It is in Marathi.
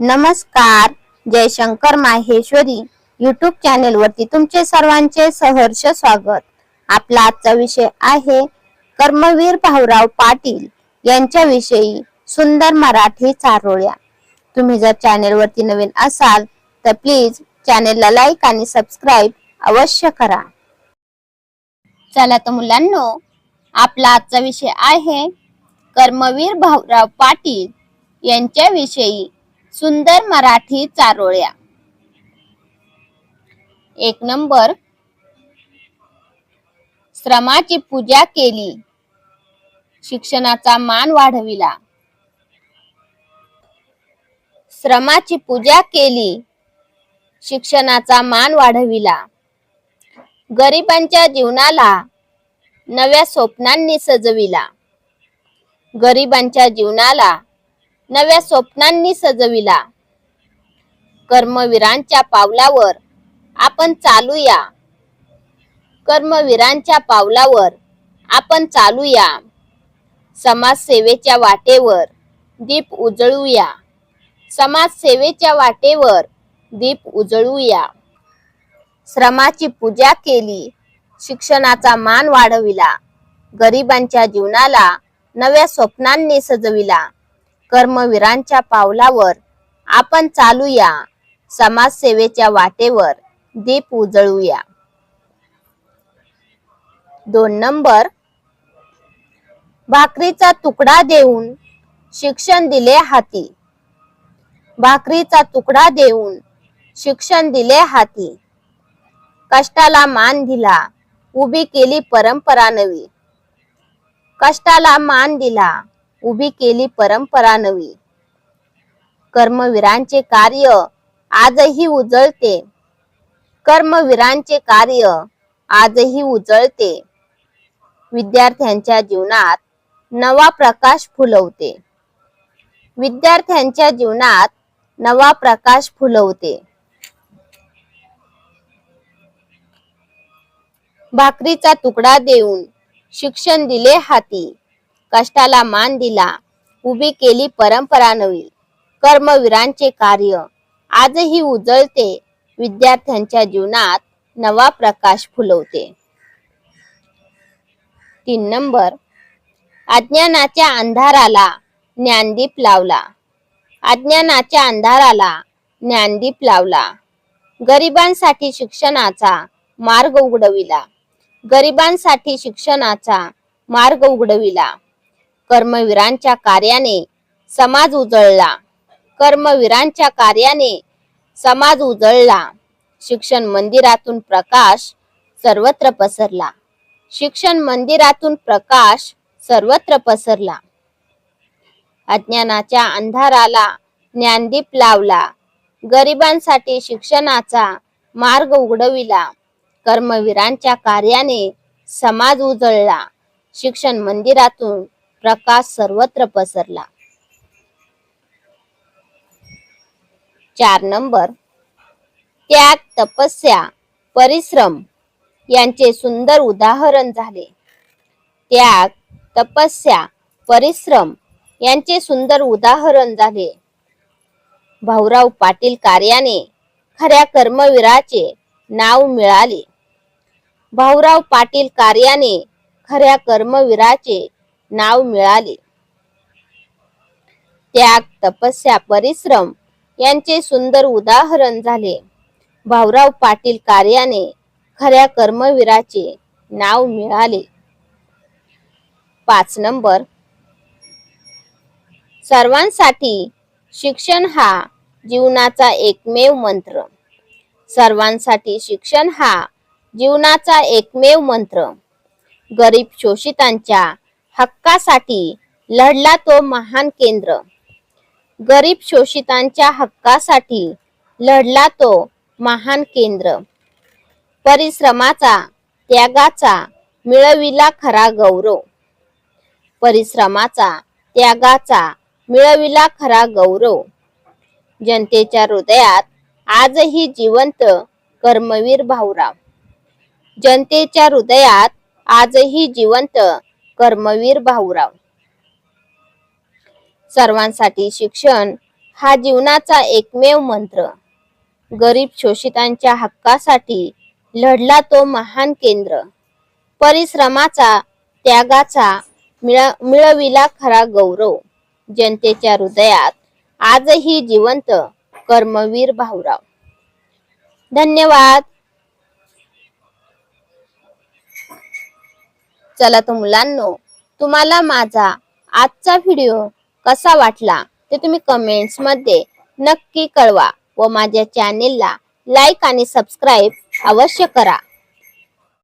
नमस्कार जयशंकर माहेश्वरी. युट्यूब चॅनेल वरती तुमचे सर्वांचे सहर्ष स्वागत. आपला आजचा विषय आहे कर्मवीर भाऊराव पाटील यांच्याविषयी सुंदर मराठी चारोळ्या. तुम्ही जर चॅनेल वरती नवीन असाल तर प्लीज चॅनेलला लाईक आणि सबस्क्राईब अवश्य करा. चला तर मुलांनो आपला आजचा विषय आहे कर्मवीर भाऊराव पाटील यांच्याविषयी सुंदर मराठी चारोळ्या. एक नंबर. श्रमाची पूजा केली. शिक्षणाचा मान वाढविला. श्रमाची पूजा केली. शिक्षणाचा मान वाढविला. गरिबांच्या जीवनाला नव्या स्वप्नांनी सजविला. गरिबांच्या जीवनाला नव्या स्वप्नांनी सजविला. कर्मवीरांच्या पावलावर आपण चालूया. कर्मवीरांच्या पावलावर आपण चालूया. समाजसेवेच्या वाटेवर दीप उजळूया. समाजसेवेच्या वाटेवर दीप उजळूया. श्रमाची पूजा केली शिक्षणाचा मान वाढविला गरिबांच्या जीवनाला नव्या स्वप्नांनी सजविला. कर्मवीरांच्या पावलावर आपण चालूया. समाजसेवेच्या वाटेवर दीप उजळूया. दोन नंबर. भाकरीचा तुकडा देऊन शिक्षण दिले हाती. भाकरीचा तुकडा देऊन शिक्षण दिले हाती. कष्टाला मान दिला उभी केली परंपरा नवी. कष्टाला मान दिला उभी केली परंपरा नवी कर्मवीरांचे कार्य आजही उजळते. कर्मवीरांचे कार्य आजही उजळते. विद्यार्थ्यांच्या जीवनात नवा प्रकाश फुलवते. विद्यार्थ्यांच्या जीवनात नवा प्रकाश फुलवते. भाकरीचा तुकडा देऊन शिक्षण दिले हाती. कष्टाला मान दिला. उभी केली परंपरा नवी. कर्मवीरांचे कार्य. आजही उजळते. विद्यार्थ्यांच्या जीवनात नवा प्रकाश फुलवते. तीन नंबर. अज्ञानाच्या अंधाराला ज्ञानदीप लावला. अज्ञानाच्या अंधाराला ज्ञानदीप लावला. गरिबांसाठी शिक्षणाचा मार्ग उघडविला. गरिबांसाठी शिक्षणाचा मार्ग उघडविला. कर्मवीरांच्या कार्याने समाज उजळला. कर्मवीरांच्या कार्याने समाज उजळला. शिक्षण मंदिरातून प्रकाश सर्वत्र पसरला. शिक्षण मंदिरातून प्रकाश सर्वत्र पसरला. अज्ञानाच्या अंधाराला ज्ञानदीप लावला. गरिबांसाठी शिक्षणाचा मार्ग उघडविला. कर्मवीरांच्या कार्याने समाज उजळला. शिक्षण मंदिरातून प्रकाश सर्वत्र पसरला. चार नंबर. त्याग तपस्या परिश्रम यांचे सुंदर उदाहरण झाले. त्याग तपस्या परिश्रम यांचे सुंदर उदाहरण झाले. भाऊराव पाटील कार्याने खऱ्या कर्मवीराचे नाव मिळाले. भाऊराव पाटील कार्याने खऱ्या कर्मवीराचे नाव मिळाले. त्याग तपस्या परिश्रम यांचे सुंदर उदाहरण झाले. भाऊराव पाटील कार्याने खऱ्या कर्मवीराचे नाव मिळाले. पाच नंबर. सर्वांसाठी शिक्षण हा जीवनाचा एकमेव मंत्र. सर्वांसाठी शिक्षण हा जीवनाचा एकमेव मंत्र. गरीब शोषितांच्या हक्कासाठी लढला तो महान केंद्र. गरीब शोषितांच्या हक्कासाठी लढला तो महान केंद्र. परिश्रमाचा त्यागाचा मिळविला खरा गौरव. परिश्रमाचा त्यागाचा मिळविला खरा गौरव. जनतेच्या हृदयात आजही जिवंत कर्मवीर भाऊराव. जनतेच्या हृदयात आजही जिवंत कर्मवीर भाऊराव. सर्वांसाठी शिक्षण हा जीवनाचा एकमेव मंत्र. गरीब शोषितांच्या हक्कासाठी लढला तो महान केंद्र. परिश्रमाचा त्यागाचा मिळ मिळविला खरा गौरव. जनतेच्या हृदयात आजही जिवंत कर्मवीर भाऊराव. धन्यवाद. चला तर मुलांनो तुम्हाला माझा आजचा व्हिडिओ कसा वाटला ते तुम्ही कमेंट्समध्ये नक्की कळवा व माझ्या चॅनेलला लाईक आणि सबस्क्राईब अवश्य करा.